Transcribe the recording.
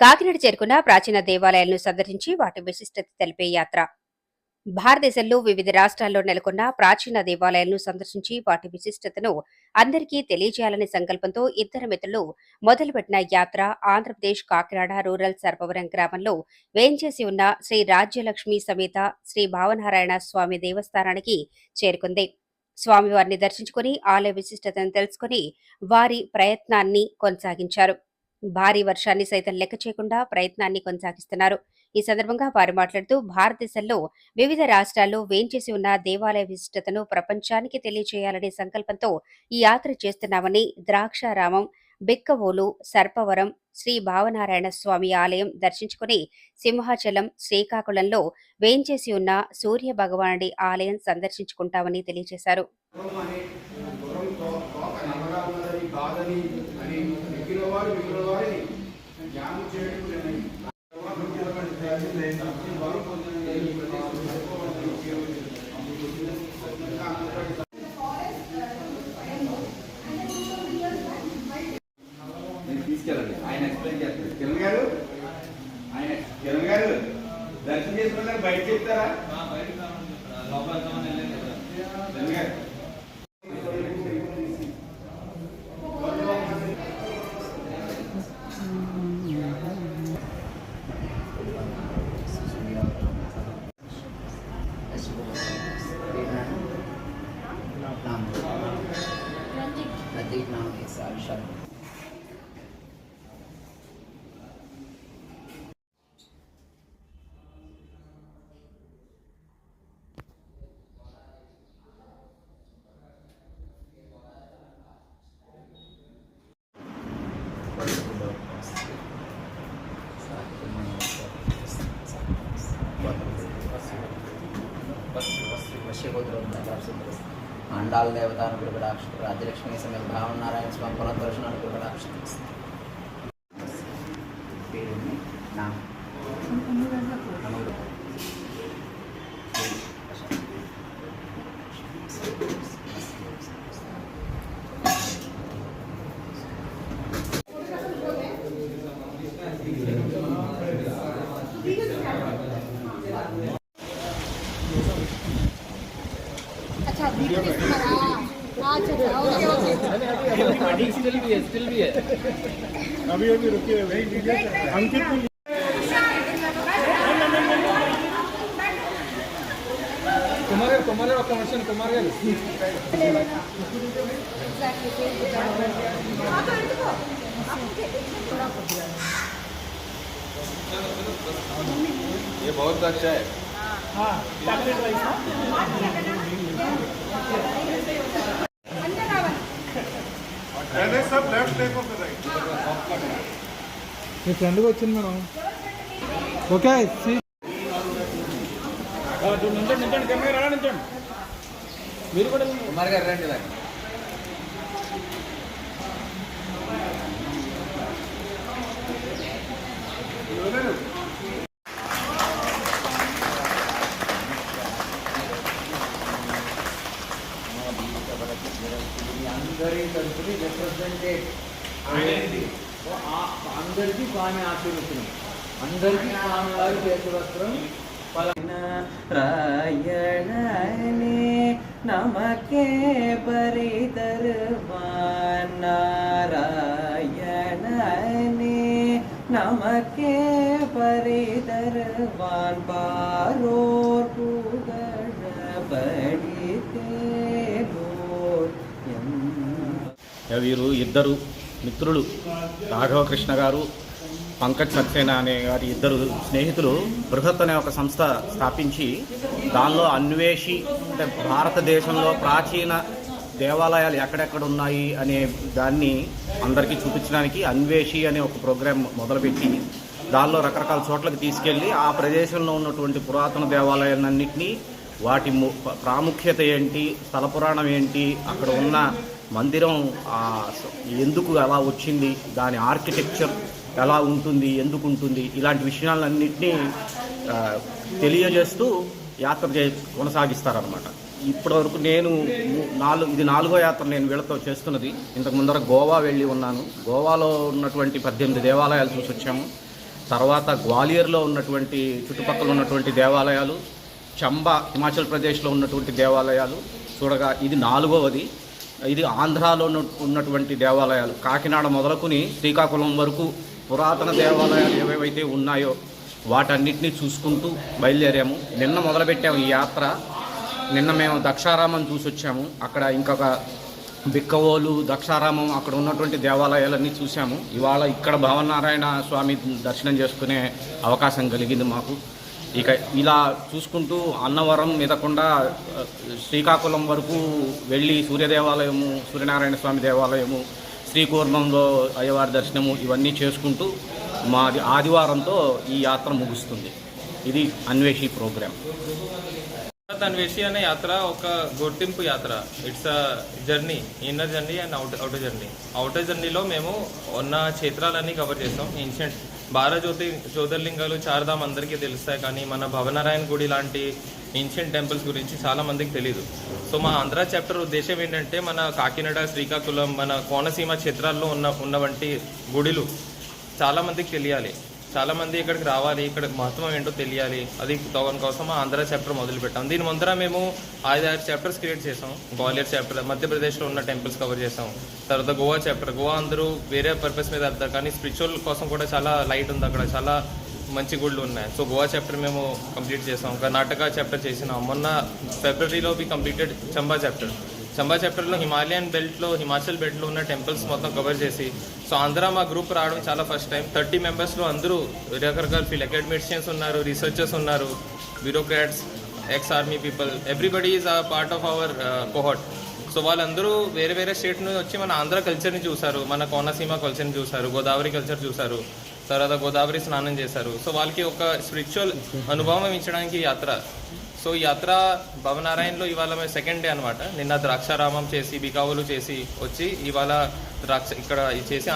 కాకినాడ చేరుకున్న ప్రాచీన దేవాలయాలను సందర్శించి వాటి విశిష్టత తెలిపే యాత్ర. భారతదేశంలో వివిధ రాష్ట్రాల్లో నెలకొన్న ప్రాచీన దేవాలయాలను సందర్శించి వాటి విశిష్టతను అందరికీ తెలియజేయాలనే సంకల్పంతో ఇద్దరు మిత్రులు మొదలుపెట్టిన యాత్ర ఆంధ్రప్రదేశ్ కాకినాడ రూరల్ సర్పవరం గ్రామంలో వేంచేసి ఉన్న శ్రీ రాజ్యలక్ష్మి సమేత శ్రీ భావనారాయణ స్వామి దేవస్థానానికి చేరుకుంది. స్వామివారిని దర్శించుకుని ఆలయ విశిష్టతను తెలుసుకుని వారి ప్రయత్నాన్ని కొనసాగించారు. భారీ వర్షాన్ని సైతం లెక్క చేయకుండా ప్రయత్నాన్ని కొనసాగిస్తున్నారు. ఈ సందర్భంగా వారు మాట్లాడుతూ భారతదేశంలో వివిధ రాష్ట్రాల్లో వేంచేసి ఉన్న దేవాలయ విశిష్టతను ప్రపంచానికి తెలియజేయాలనే సంకల్పంతో ఈ యాత్ర చేస్తున్నామని ద్రాక్షారామం బిక్కవోలు సర్పవరం శ్రీ భావనారాయణ స్వామి ఆలయం దర్శించుకుని సింహాచలం శ్రీకాకుళంలో వేంచేసి ఉన్న సూర్య భగవానుడి ఆలయం సందర్శించుకుంటామని తెలియజేశారు. నల్లగా ఉన్నదని కాదని అని మిగిలిన వారు మిగిలిన వారిని ధ్యానం చేయడం లేదని. ఈ పొందిన తీసుకెళ్ళండి. ఆయన ఎక్స్ప్లెయిన్ చేస్తారు కిరణ్ గారు? ఆయన కిరణ్ గారు దర్శనం చేసుకున్న బయట చెప్తారా? Natig ng isang shot. మండాల అండాల దేవత అనుకుడు రాజ్యలక్ష్మి సమేత భావన నారాయణ స్వామి పునర్దర్శన దర్శనం కటాక్షిస్తుంది కూడా నా. स्टिल भी है स्टिल भी है. अभी अभी रुकिए भाई वीडियो अंकित को कुमार कुमार कमर्शियल कुमार ये बहुत अच्छा है. हाँ మీ ఫ్రెండ్కి వచ్చింది మేడం. ఓకే కెమెరా నించండి మీరు కూడా కుమార్ గారు రండి very carefully represented. Identity. అందరికీ స్వామి ఆశీర్వచనం అందరికీ స్వామి వారి చేతి రాయణనే నమకే బరి తరువాన్ నారాయణనే నమకే బరి తరువాన్ బారో వీరు ఇద్దరు మిత్రులు రాఘవకృష్ణ గారు పంకజ్ సక్సేనా అనే వారి ఇద్దరు స్నేహితులు బృహత్ అనే ఒక సంస్థ స్థాపించి దానిలో అన్వేషి అంటే భారతదేశంలో ప్రాచీన దేవాలయాలు ఎక్కడెక్కడ ఉన్నాయి అనే దాన్ని అందరికీ చూపించడానికి అన్వేషి అనే ఒక ప్రోగ్రాం మొదలుపెట్టి దానిలో రకరకాల చోట్లకి తీసుకెళ్ళి ఆ ప్రదేశంలో ఉన్నటువంటి పురాతన దేవాలయాలన్నింటినీ వాటి ము- ప్రాముఖ్యత ఏంటి స్థల పురాణం ఏంటి అక్కడ ఉన్న మందిరం ఎందుకు ఎలా వచ్చింది దాని ఆర్కిటెక్చర్ ఎలా ఉంటుంది ఎందుకు ఉంటుంది ఇలాంటి విషయాలన్నింటినీ తెలియజేస్తూ యాత్ర చే కొనసాగిస్తారనమాట ఇప్పటి వరకు నేను నాలుగు ఇది నాలుగో యాత్ర నేను వీళ్ళతో చేస్తున్నది. ఇంతకు ముందర గోవా వెళ్ళి ఉన్నాను. గోవాలో ఉన్నటువంటి పద్దెనిమిది దేవాలయాలు చూసి వచ్చాము. తర్వాత గ్వాలియర్లో ఉన్నటువంటి చుట్టుపక్కల ఉన్నటువంటి దేవాలయాలు చంబా హిమాచల్ ప్రదేశ్లో ఉన్నటువంటి దేవాలయాలు చూడగా ఇది నాలుగవది. ఇది ఆంధ్రాలో ఉన్నటువంటి దేవాలయాలు. కాకినాడ మొదలుకుని శ్రీకాకుళం వరకు పురాతన దేవాలయాలు ఏవేవైతే ఉన్నాయో వాటన్నిటినీ చూసుకుంటూ బయలుదేరాము. నిన్న మొదలుపెట్టాము ఈ యాత్ర. నిన్న మేము దక్షారామం చూసి వచ్చాము అక్కడ ఇంకొక బిక్కవోలు దక్షారామం అక్కడ ఉన్నటువంటి దేవాలయాలన్నీ చూసాము. ఇవాళ ఇక్కడ భవనారాయణ స్వామి దర్శనం చేసుకునే అవకాశం కలిగింది మాకు. ఇక ఇలా చూసుకుంటూ అన్నవరం మీదకుండా శ్రీకాకుళం వరకు వెళ్ళి సూర్య దేవాలయము సూర్యనారాయణ స్వామి దేవాలయము శ్రీకూర్మంలో అయ్యవారి దర్శనము ఇవన్నీ చేసుకుంటూ మాది ఆదివారంతో ఈ యాత్ర ముగుస్తుంది. ఇది అన్వేషి ప్రోగ్రామ్ అన్వేషి అనే యాత్ర ఒక గుర్తింపు యాత్ర. It's a journey inner journey and out outer journey outer జర్నీలో మేము ఉన్న క్షేత్రాలన్నీ కవర్ చేస్తాం. ఏన్షియంట్ బారా జ్యోతి జ్యోతిర్లింగాలు చార్ధామ్ అందరికీ తెలుస్తాయి కానీ మన భవనారాయణ గుడి లాంటి ఏన్షియంట్ టెంపుల్స్ గురించి చాలా మందికి తెలియదు సో మా ఆంధ్ర చాప్టర్ ఉద్దేశం ఏంటంటే మన కాకినాడ శ్రీకాకుళం మన కోనసీమ క్షేత్రాల్లో ఉన్న ఉన్న వంటి గుడిలు చాలామందికి తెలియాలి. చాలా మంది ఇక్కడికి రావాలి ఇక్కడ మహత్వం ఏంటో తెలియాలి. అది దాని కోసం ఆంధ్ర చాప్టర్ మొదలు పెట్టాం. దీని ముందర మేము ఐదు ఆరు చాప్టర్స్ క్రియేట్ చేసాం. గ్వాలియర్ చాప్టర్ మధ్యప్రదేశ్లో ఉన్న టెంపుల్స్ కవర్ చేసాం. తర్వాత గోవా చాప్టర్ గోవా అందరూ వేరే పర్పస్ మీద వెళ్తారు. కానీ స్పిరిచువల్ కోసం కూడా చాలా లైట్ ఉంది అక్కడ. చాలా మంచి గుళ్ళు ఉన్నాయి. సో గోవా చాప్టర్ మేము కంప్లీట్ చేసాం. కర్ణాటక చాప్టర్ చేసినాం. మొన్న ఫిబ్రవరిలో be completed Chamba chapter Chamba చాప్టర్లో హిమాలయన్ బెల్ట్లో హిమాచల్ బెల్ట్లో ఉన్న టెంపుల్స్ మొత్తం కవర్ చేసి సో ఆంధ్ర మా గ్రూప్ రావడం చాలా ఫస్ట్ టైం థర్టీ మెంబర్స్లో అందరూ రకరకాల ఫీల్డ్ అకాడమిషియన్స్ ఉన్నారు రీసెర్చర్స్ ఉన్నారు bureaucrats ex army people everybody is a part of our cohort so వాళ్ళందరూ వేరే వేరే స్టేట్ నుంచి వచ్చి మన ఆంధ్ర కల్చర్ని చూశారు మన కోనసీమ కల్చర్ని చూశారు గోదావరి కల్చర్ చూశారు తర్వాత గోదావరి స్నానం చేశారు. సో వాళ్ళకి ఒక స్పిరిచువల్ అనుభవం ఇచ్చడానికి యాత్ర. సో ఈ యాత్ర భవనారాయణలో ఇవాళ మేము సెకండ్ డే అనమాట నిన్న ద్రాక్షారామం చేసి బికావులు చేసి వచ్చి ఇవాళ ద్రాక్ష ఇక్కడ చేసి